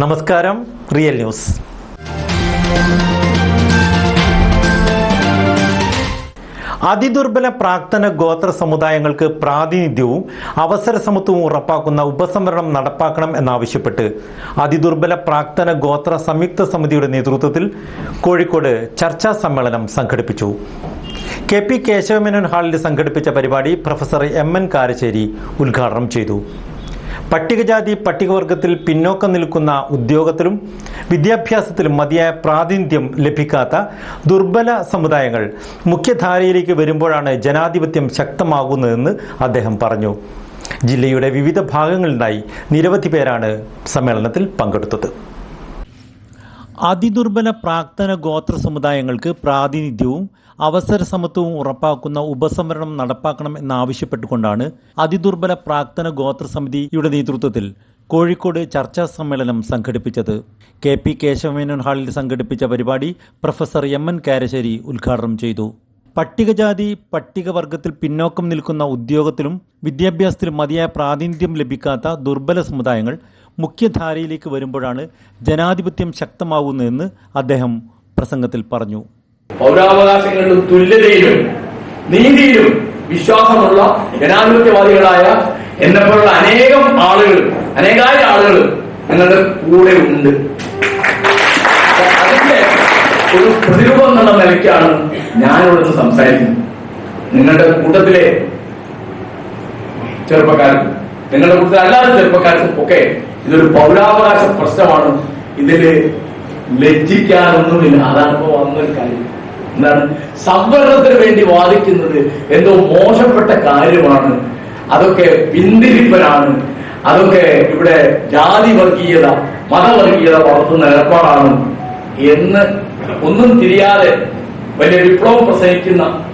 നമസ്കാരം real news. അതിദുർബല പ്രാക്തന ഗോത്ര സമുദായങ്ങൾക്ക് പ്രാതിനിധ്യവും അവസര സമത്വവും ഉറപ്പാക്കുന്ന ഉപസംവരണം നടപ്പാക്കണം എന്നാവശ്യപ്പെട്ട് അതിദുർബല പ്രാക്തന ഗോത്ര സംയുക്ത സമിതിയുടെ നേതൃത്വത്തിൽ കോഴിക്കോട് ചർച്ചാ സമ്മേളനം സംഘടിപ്പിച്ചു. കെ പി കേശവമേനോൻ ഹാളിൽ സംഘടിപ്പിച്ച പരിപാടി പ്രൊഫസർ എം എൻ കാരശ്ശേരി ഉദ്ഘാടനം ചെയ്തു. പട്ടികജാതി പട്ടികവർഗത്തിൽ പിന്നോക്കം നിൽക്കുന്ന ഉദ്യോഗത്തിലും വിദ്യാഭ്യാസത്തിലും മതിയായ പ്രാതിനിധ്യം ലഭിക്കാത്ത ദുർബല സമുദായങ്ങൾ മുഖ്യധാരയിലേക്ക് വരുമ്പോഴാണ് ജനാധിപത്യം ശക്തമാകുന്നതെന്ന് അദ്ദേഹം പറഞ്ഞു. ജില്ലയുടെ വിവിധ ഭാഗങ്ങളിലായി നിരവധി പേരാണ് സമ്മേളനത്തിൽ പങ്കെടുത്തത്. അതിദുർബല പ്രാക്തന ഗോത്ര സമുദായങ്ങൾക്ക് പ്രാതിനിധ്യവും അവസര സമത്വവും ഉറപ്പാക്കുന്ന ഉപസംവരണം നടപ്പാക്കണം എന്നാവശ്യപ്പെട്ടുകൊണ്ടാണ് അതിദുർബല പ്രാക്തന ഗോത്ര സമിതിയുടെ നേതൃത്വത്തിൽ കോഴിക്കോട് ചർച്ചാ സമ്മേളനം സംഘടിപ്പിച്ചത്. കെ പി കേശവമേനോൻ ഹാളിൽ സംഘടിപ്പിച്ച പരിപാടി പ്രൊഫസർ എം എൻ കാരശ്ശേരി ഉദ്ഘാടനം ചെയ്തു. പട്ടികജാതി പട്ടികവർഗത്തിൽ പിന്നോക്കം നിൽക്കുന്ന ഉദ്യോഗത്തിലും വിദ്യാഭ്യാസത്തിലും മതിയായ പ്രാതിനിധ്യം ലഭിക്കാത്ത ദുർബല സമുദായങ്ങൾ മുഖ്യധാരയിലേക്ക് വരുമ്പോഴാണ് ജനാധിപത്യം ശക്തമാവുന്നതെന്ന് അദ്ദേഹം പ്രസംഗത്തിൽ പറഞ്ഞു. പൗരാവകാശങ്ങളിലും തുല്യതയിലും നീതിയിലും വിശ്വാസമുള്ള ജനാധിപത്യവാദികളായ എന്നെപ്പോലുള്ള അനേകം ആളുകൾ അനേകായിരം ആളുകൾ ഞങ്ങളുടെ കൂടെ ഉണ്ട്. അതിന്റെ ഒരു പ്രതിരൂപം എന്നുള്ള നിലയ്ക്കാണ് ഞാനിവിടെ നിന്ന് സംസാരിക്കുന്നത്. നിങ്ങളുടെ കൂട്ടത്തിലെ ചെറുപ്പക്കാർക്കും നിങ്ങളുടെ കൂട്ടത്തിൽ അല്ലാത്ത ചെറുപ്പക്കാർക്കും ഒക്കെ ഇതൊരു പൗരാവകാശ പ്രശ്നമാണ്. ഇതിൽ ലജ്ജിക്കാനൊന്നുമില്ല. അതാണ് ഇപ്പൊ വന്നൊരു കാര്യം. എന്താണ്? സംവരണത്തിന് വേണ്ടി വാദിക്കുന്നത് എന്തോ മോശപ്പെട്ട കാര്യമാണ്. അതൊക്കെ പിന്തിരിപ്പനാണ് അതൊക്കെ ഇവിടെ ജാതി വർഗീയത മതവർഗീയത വളർത്തുന്ന ഏർപ്പാടാണ്. എന്ന് ഒന്നും തിരിയാതെ വലിയ വിപ്ലവം പ്രസംഗിക്കുന്ന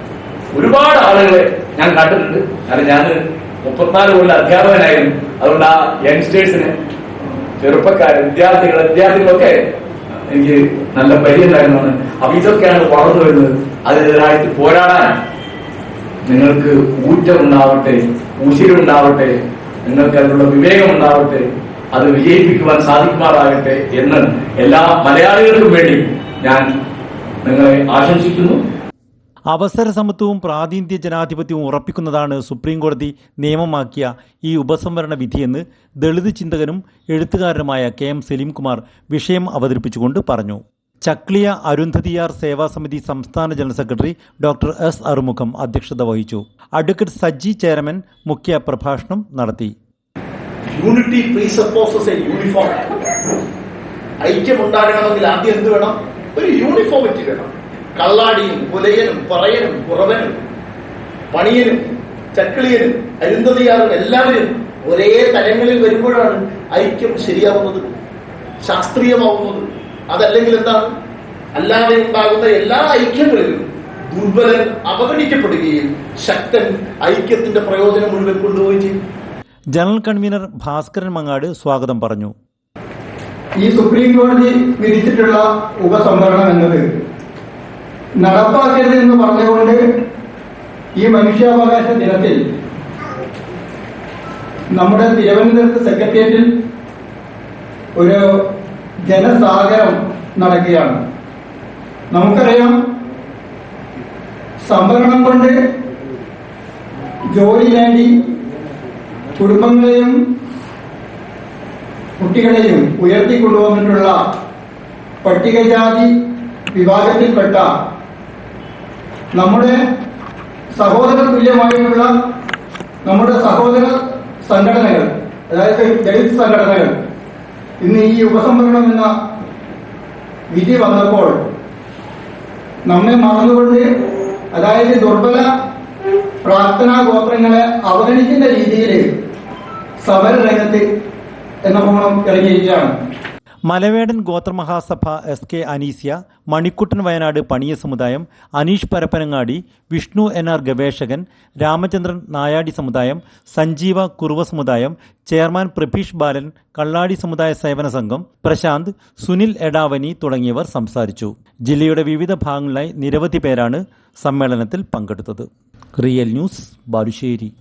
ഒരുപാട് ആളുകളെ ഞാൻ കണ്ടിട്ടുണ്ട്. കാരണം ഞാൻ മുപ്പത്തിനാല് കൊല്ലം അധ്യാപകനായിരുന്നു. അതുകൊണ്ട് ആ യങ്സ്റ്റേഴ്സിന് ചെറുപ്പക്കാർ വിദ്യാർത്ഥികൾ വിദ്യാർത്ഥികളൊക്കെ എനിക്ക് നല്ല പരിചയമുണ്ടായിരുന്നതാണ്. അപ്പൊ ഇതൊക്കെയാണ് വളർന്നു വരുന്നത്. അതിനെതിരായിട്ട് പോരാടാൻ നിങ്ങൾക്ക് ഊറ്റമുണ്ടാവട്ടെ ഉശിരുണ്ടാവട്ടെ നിങ്ങൾക്ക് അതിനുള്ള വിവേകം ഉണ്ടാവട്ടെ അത് വിജയിപ്പിക്കുവാൻ സാധിക്കുമാറാകട്ടെ എന്ന് എല്ലാ മലയാളികൾക്കും വേണ്ടി ഞാൻ നിങ്ങളെ ആശംസിക്കുന്നു. അവസര സമത്വവും പ്രാതിനിധ്യ ജനാധിപത്യവും ഉറപ്പിക്കുന്നതാണ് സുപ്രീംകോടതി നിയമമാക്കിയ ഈ ഉപസംവരണ വിധിയെന്ന് ദളിത് ചിന്തകനും എഴുത്തുകാരനുമായ കെ എം സലീംകുമാർ വിഷയം അവതരിപ്പിച്ചുകൊണ്ട് പറഞ്ഞു. ചക്ലിയ അരുന്ധതിയാർ സേവാ സമിതി സംസ്ഥാന general secretary doctor S. Arumugam അധ്യക്ഷത വഹിച്ചു. അഡ്വക്കേറ്റ് സജ്ജി ചെയർമാൻ മുഖ്യ പ്രഭാഷണം നടത്തി. യൂണിറ്റി പ്രീസപ്പോസസ് എ യൂണിഫോം ഐക്യം ഉണ്ടാകണമെങ്കിൽ ആദ്യം എന്ത് വേണം? ഒരു യൂണിഫോമിറ്റി വേണം. കള്ളാടിയും പുലയനും പറയനും കുറവനും പണിയനും ചക്കിളിയനും അരുന്തതിയാറും എല്ലാവരും ഒരേ തലങ്ങളിൽ വരുമ്പോഴാണ് ഐക്യം ശരിയാവുന്നത് ശാസ്ത്രീയമാവുന്നത്. അതല്ലെങ്കിൽ എന്താണ്? അല്ലാതെ ഉണ്ടാകുന്ന എല്ലാ ഐക്യങ്ങളിലും ദുർബലൻ അവഗണിക്കപ്പെടുകയും ശക്തൻ ഐക്യത്തിന്റെ പ്രയോജനം മുഴുവൻ കൊണ്ടുപോവുകയും ചെയ്യും. ജനറൽ കൺവീനർ ഭാസ്കരൻ മങ്ങാട് സ്വാഗതം പറഞ്ഞു. ഈ സുപ്രീം കോടതി വിധിച്ചിട്ടുള്ള ഉപസംവരണം എന്നത് നടപ്പാക്കരുത് എന്ന് പറഞ്ഞുകൊണ്ട് ഈ മനുഷ്യാവകാശ ദിനത്തിൽ നമ്മുടെ തിരുവനന്തപുരത്ത് സെക്രട്ടേറിയറ്റിൽ ഒരു ജനസാഗരം നടക്കുകയാണ്. നമുക്കറിയാം സംവരണം കൊണ്ട് ജോലി നേടി കുടുംബങ്ങളെയും കുട്ടികളെയും ഉയർത്തിക്കൊണ്ടുവന്നിട്ടുള്ള പട്ടികജാതി വിഭാഗത്തിൽപ്പെട്ട നമ്മുടെ സഹോദര തുല്യമായിട്ടുള്ള നമ്മുടെ സഹോദര സംഘടനകൾ അതായത് ദളിത് സംഘടനകൾ. ഇന്ന് ഈ ഉപസംഹരണം എന്ന വിധി വന്നപ്പോൾ നമ്മെ മറന്നുകൊണ്ട് അതായത് ദുർബല പ്രാർത്ഥനാ ഗോത്രങ്ങളെ അവഗണിക്കുന്ന രീതിയിൽ സമരരംഗത്ത് എന്ന കോണം ഇറങ്ങിയിരിക്കുകയാണ്. മലവേടൻ ഗോത്രമഹാസഭ എസ് കെ അനീസ്യ മണിക്കുട്ടൻ വയനാട് പണിയ സമുദായം അനീഷ് പരപ്പനങ്ങാടി വിഷ്ണു എൻ ആർ ഗവേഷകൻ രാമചന്ദ്രൻ നായാടി സമുദായം സഞ്ജീവ കുറുവ സമുദായം ചെയർമാൻ പ്രഭീഷ് ബാലൻ കള്ളാടി സമുദായ സേവന സംഘം പ്രശാന്ത് സുനിൽ എടാവനി തുടങ്ങിയവർ സംസാരിച്ചു. ജില്ലയുടെ വിവിധ ഭാഗങ്ങളിലായി നിരവധി പേരാണ് സമ്മേളനത്തിൽ പങ്കെടുത്തത്. Real news Balussery.